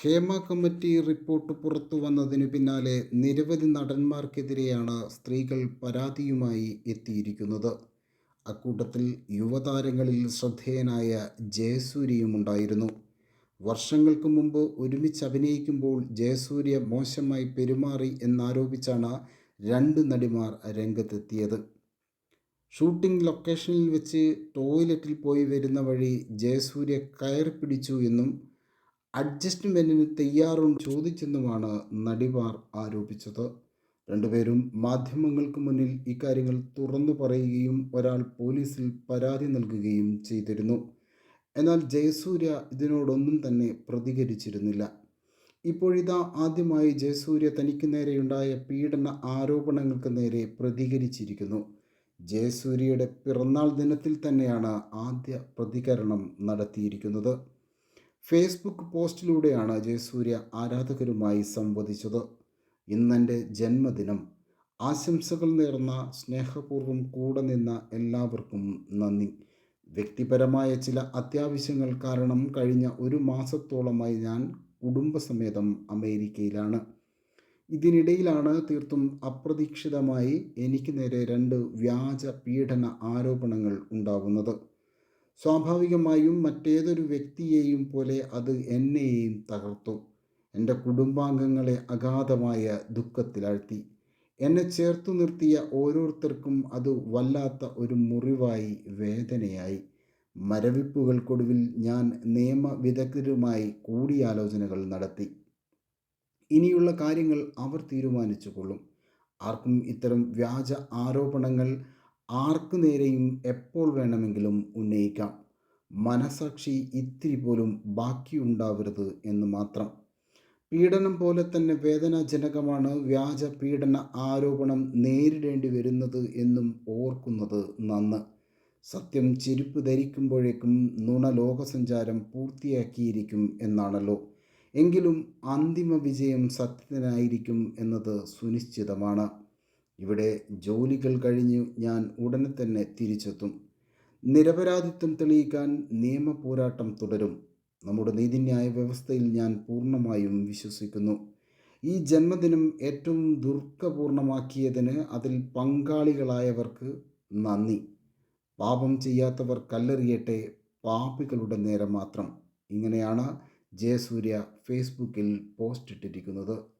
Hema committee report പുറത്തു വന്നതിനു പിന്നാലെ നിരവധി നടന്മാർക്കെതിരെയാണ് സ്ത്രീകൾ പരാതിയുമായി എത്തിയിരിക്കുന്നത്. അക്കൂട്ടത്തിൽ യുവതാരങ്ങളിൽ ശ്രദ്ധേയനായ ജയസൂര്യയും ഉണ്ടായിരുന്നു. വർഷങ്ങൾക്ക് മുമ്പ് ഒരുമിച്ച് അഭിനയിക്കുമ്പോൾ ജയസൂര്യ മോശമായി പെരുമാറി എന്നാരോപിച്ചാണ് രണ്ട് നടിമാർ രംഗത്തെത്തിയത്. ഷൂട്ടിംഗ് ലൊക്കേഷനിൽ വെച്ച് ടോയ്ലറ്റിൽ പോയി വരുന്ന വഴി ജയസൂര്യ കയർ പിടിച്ചു എന്നും അഡ്ജസ്റ്റ്മെന്റിന് തയ്യാറുണ്ട് ചോദിച്ചെന്നുമാണ് നടിമാർ ആരോപിച്ചത്. രണ്ടുപേരും മാധ്യമങ്ങൾക്ക് മുന്നിൽ ഇക്കാര്യങ്ങൾ തുറന്നു പറയുകയും ഒരാൾ പോലീസിൽ പരാതി നൽകുകയും ചെയ്തിരുന്നു. എന്നാൽ ജയസൂര്യ ഇതിനോടൊന്നും തന്നെ പ്രതികരിച്ചിരുന്നില്ല. ഇപ്പോഴിതാ ആദ്യമായി ജയസൂര്യ തനിക്ക് നേരെയുണ്ടായ പീഡന ആരോപണങ്ങൾക്ക് നേരെ പ്രതികരിച്ചിരിക്കുന്നു. ജയസൂര്യയുടെ പിറന്നാൾ ദിനത്തിൽ തന്നെയാണ് ആദ്യ പ്രതികരണം നടത്തിയിരിക്കുന്നത്. ഫേസ്ബുക്ക് പോസ്റ്റിലൂടെയാണ് ജയസൂര്യ ആരാധകരുമായി സംവദിച്ചത്. ഇന്നെന്റെ ജന്മദിനം. ആശംസകൾ നേർന്ന സ്നേഹപൂർവം കൂടെ നിന്ന എല്ലാവർക്കും നന്ദി. വ്യക്തിപരമായ ചില അത്യാവശ്യങ്ങൾ കാരണം കഴിഞ്ഞ ഒരു മാസത്തോളമായി ഞാൻ കുടുംബസമേതം അമേരിക്കയിലാണ്. ഇതിനിടയിലാണ് തീർത്തും അപ്രതീക്ഷിതമായി എനിക്ക് നേരെ രണ്ട് വ്യാജ പീഡന ആരോപണങ്ങൾ ഉണ്ടാകുന്നത് സ്വാഭാവികമായും മറ്റേതൊരു വ്യക്തിയെയും പോലെ അത് എന്നെയും തകർത്തു. എന്റെ കുടുംബാംഗങ്ങളെ അഗാധമായ ദുഃഖത്തിലാഴ്ത്തി. എന്നെ ചേർത്തു നിർത്തിയ ഓരോരുത്തർക്കും അത് വല്ലാത്ത ഒരു മുറിവായി വേദനയായി. മരവിപ്പുകൾക്കൊടുവിൽ ഞാൻ നിയമവിദഗ്ധരുമായി കൂടിയാലോചനകൾ നടത്തി. ഇനിയുള്ള കാര്യങ്ങൾ അവർ തീരുമാനിച്ചുകൊള്ളും ആർക്കും ഇത്തരം വ്യാജ ആരോപണങ്ങൾ ആർക്കു നേരെയും എപ്പോൾ വേണമെങ്കിലും ഉന്നയിക്കാം. മനസാക്ഷി ഇത്തിരി പോലും ബാക്കിയുണ്ടാവരുത് എന്ന് മാത്രം. പീഡനം പോലെ തന്നെ വേദനാജനകമാണ് വ്യാജ പീഡന ആരോപണം നേരിടേണ്ടി വരുന്നത് എന്നും ഓർക്കുന്നത് നന്ന്. സത്യം ചെരുപ്പ് ധരിക്കുമ്പോഴേക്കും നുണ ലോകസഞ്ചാരം പൂർത്തിയാക്കിയിരിക്കും എന്നാണല്ലോ. എങ്കിലും അന്തിമ വിജയം സത്യത്തിനായിരിക്കും എന്നത് സുനിശ്ചിതമാണ്. ഇവിടെ ജോലികൾ കഴിഞ്ഞ് ഞാൻ ഉടനെ തന്നെ തിരിച്ചെത്തും. നിരപരാധിത്വം തെളിയിക്കാൻ നിയമ പോരാട്ടം തുടരും. നമ്മുടെ നീതിന്യായ വ്യവസ്ഥയിൽ ഞാൻ പൂർണമായും വിശ്വസിക്കുന്നു. ഈ ജന്മദിനം ഏറ്റവും ദുർഖപൂർണമാക്കിയതിന് അതിൽ പങ്കാളികളായവർക്ക് നന്ദി. പാപം ചെയ്യാത്തവർ കല്ലെറിയട്ടെ പാപികളുടെ നേരം മാത്രം. ഇങ്ങനെയാണ് ജയസൂര്യ ഫേസ്ബുക്കിൽ പോസ്റ്റ് ഇട്ടിരിക്കുന്നത്.